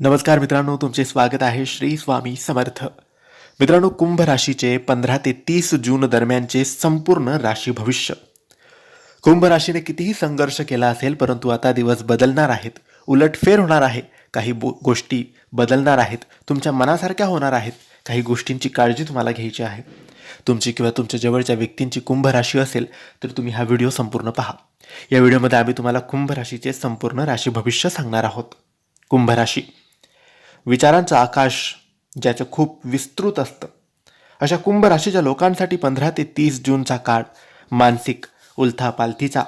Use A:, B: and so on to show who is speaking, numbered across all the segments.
A: नमस्कार मित्रांनो तुमचे स्वागत आहे श्री स्वामी समर्थ. मित्रांनो कुंभ राशीचे पंधरा ते तीस जून दरम्यानचे संपूर्ण राशी भविष्य. कुंभ राशीने कितीही संघर्ष केला असेल परंतु आता दिवस बदलणार आहेत. उलटफेर होणार आहे. काही बो गोष्टी बदलणार आहेत. तुमच्या मनासारख्या होणार आहेत. काही गोष्टींची काळजी तुम्हाला घ्यायची आहे. तुमची किंवा तुमच्या जवळच्या व्यक्तींची कुंभ राशी असेल तर तुम्ही हा व्हिडिओ संपूर्ण पहा. या व्हिडिओमध्ये आम्ही तुम्हाला कुंभ राशीचे संपूर्ण राशी भविष्य सांगणार आहोत. कुंभ राशी विचारांचं आकाश ज्याचं खूप विस्तृत असतं. अशा कुंभ राशीच्या लोकांसाठी पंधरा ते तीस जूनचा काळ मानसिक उलथापालथीचा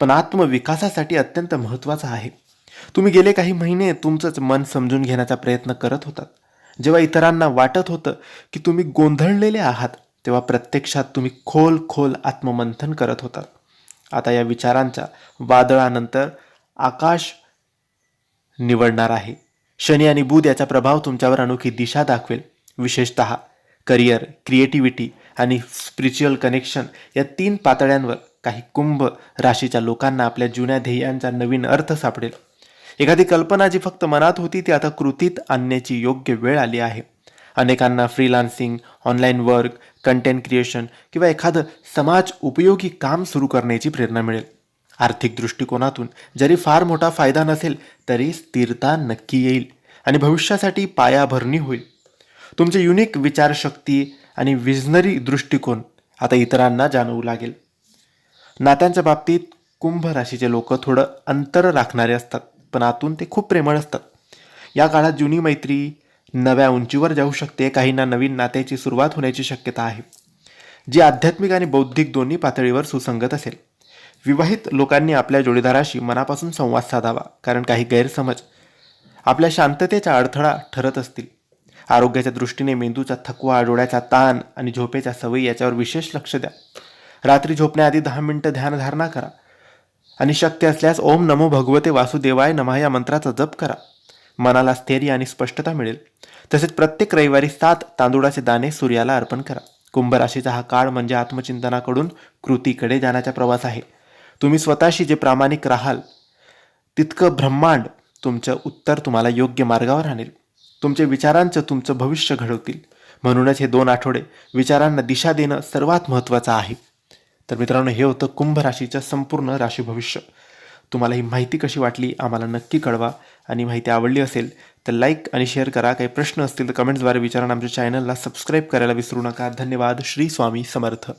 A: पण आत्मविकासासाठी अत्यंत महत्त्वाचा आहे. तुम्ही गेले काही महिने तुमचंच मन समजून घेण्याचा प्रयत्न करत होतात. जेव्हा इतरांना वाटत होतं की तुम्ही गोंधळलेले आहात तेव्हा प्रत्यक्षात तुम्ही खोल खोल आत्ममंथन करत होतात. आता या विचारांच्या वादळानंतर आकाश निवडणार आहे. शनी आणि बुध याचा प्रभाव तुमच्यावर अनोखी दिशा दाखवेल. विशेषत करिअर क्रिएटिव्हिटी आणि स्पिरिच्युअल कनेक्शन या तीन पातळ्यांवर काही कुंभ राशीच्या लोकांना आपल्या जुन्या ध्येयांचा नवीन अर्थ सापडेल. एखादी कल्पना जी फक्त मनात होती ती आता कृतीत आणण्याची योग्य वेळ आली आहे. अनेकांना freelancing online work content creation किंवा एखादं समाज उपयोगी काम सुरू करण्याची प्रेरणा मिळेल. आर्थिक दृष्टिकोनातून जरी फार मोठा फायदा नसेल तरी स्थिरता नक्की येईल. आणि भविष्यासाठी पायाभरणी होईल. तुमचे युनिक विचारशक्ती आणि विजनरी दृष्टिकोन आता इतरांना जाणवू लागेल. नात्यांच्या बाबतीत कुंभ राशीचे लोक थोडं अंतर राखणारे असतात पण आतून ते खूप प्रेमळ असतात. या काळात जुनी मैत्री नव्या उंचीवर जाऊ शकते काहींना नवीन नात्याची सुरुवात होण्याची शक्यता आहे. जी आध्यात्मिक आणि बौद्धिक दोन्ही पातळीवर सुसंगत असेल. विवाहित लोकांनी आपल्या जोडीदाराशी मनापासून संवाद साधावा कारण काही गैरसमज आपल्या शांततेचा अडथळा ठरत असतील. आरोग्याच्या दृष्टीने मेंदूचा थकवा डोळ्याचा ताण आणि झोपेच्या सवयी याच्यावर विशेष लक्ष द्या. रात्री झोपण्याआधी दहा मिनटं ध्यानधारणा करा आणि शक्य असल्यास ओम नमो भगवते वासुदेवाय नमः या मंत्राचा जप करा. मनाला स्थैर्य आणि स्पष्टता मिळेल. तसेच प्रत्येक रविवारी सात तांदुळाचे दाणे सूर्याला अर्पण करा. कुंभराशीचा हा काळ म्हणजे आत्मचिंतनाकडून कृतीकडे जाण्याचा प्रवास आहे. तुम्ही स्वतःशी जे प्रामाणिक राहाल तितकं ब्रह्मांड तुमचं उत्तर तुम्हाला योग्य मार्गावर आणेल. तुमचे विचारांचं तुमचं भविष्य घडवतील. म्हणूनच हे दोन आठवडे विचारांना दिशा देणं सर्वात महत्त्वाचं आहे. तर मित्रांनो हे होतं कुंभ राशीचं संपूर्ण राशी भविष्य. तुम्हाला ही माहिती कशी वाटली आम्हाला नक्की कळवा. आणि माहिती आवडली असेल तर लाईक आणि शेअर करा. काही प्रश्न असतील तर कमेंट्सद्वारे विचारा. आमच्या चॅनलला सबस्क्राईब करायला विसरू नका. धन्यवाद. श्री स्वामी समर्थ.